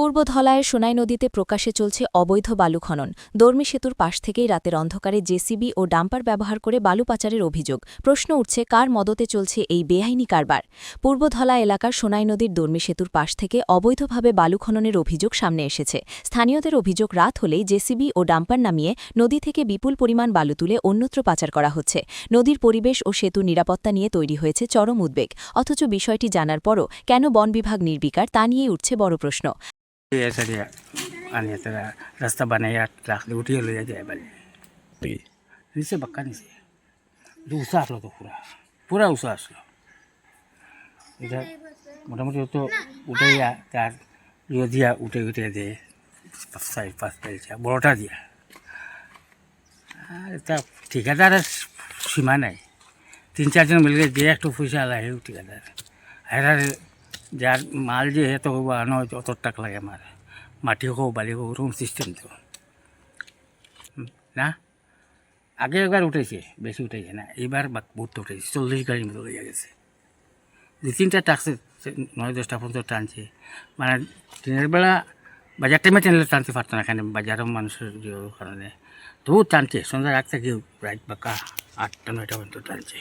পূর্ব ধলায়ের সোনাই নদীতে প্রকাশে চলছে অবৈধ বালু খনন। দর্মি সেতুর পাশ থেকেই রাতের অন্ধকারে জেসিবি ও ডাম্পার ব্যবহার করে বালু পাচারের অভিযোগ। প্রশ্ন উঠছে, কার মদতে চলছে এই বেআইনি কারবার? পূর্ব ধলা এলাকার সোনাই নদীর দর্মি সেতুর পাশ থেকে অবৈধভাবে বালু খননের অভিযোগ সামনে এসেছে। স্থানীয়দের অভিযোগ, রাত হলেই জেসিবি ও ডাম্পার নামিয়ে নদী থেকে বিপুল পরিমাণ বালু তুলে অন্যত্র পাচার করা হচ্ছে। নদীর পরিবেশ ও সেতুর নিরাপত্তা নিয়ে তৈরি হয়েছে চরম উদ্বেগ। অথচ বিষয়টি জানার পরও কেন বন বিভাগ নির্বিকার, তা নিয়েই উঠছে বড় প্রশ্ন। ऐसा दिया आने तेरा रास्ता बनाया ट्रक दे उठी ले जाए बल्ले नीचे बक्का नीचे जो उसा আসলো তো পুরা পুরা উষা আসলো এটা মোটামুটি তো উঠে যা তার ইয়ে দিয়া উঠে উঠে দে সাইড পাঁচ পেয়েছে বড়টা দিয়া আর তা ঠিকাদারের সীমা নাই তিন চারজন মিলে যে একটু পয়সা লাগে ঠিকাদার আর যার মাল যে এত বানো অত টাকা লাগে আমার। মাটি হোক, বালি হোক, ওরকম সিস্টেম তো। না? আগে একবার উঠেছে, বেশি উঠেছে না। এবার বহুত উঠেছে, চল্লিশ গাড়ির মতো হয়ে গেছে। দু তিনটা টাকছে নয় দশটা পর্যন্ত টানছে মানে দিনের বেলা বাজার টাইমে টানলে টানতে পারতো না, এখানে বাজারও মানুষের কারণে। তবু টানছে সন্ধ্যা রাত থেকে রাত বাঁকা আটটা, নয়টা পর্যন্ত টানছে।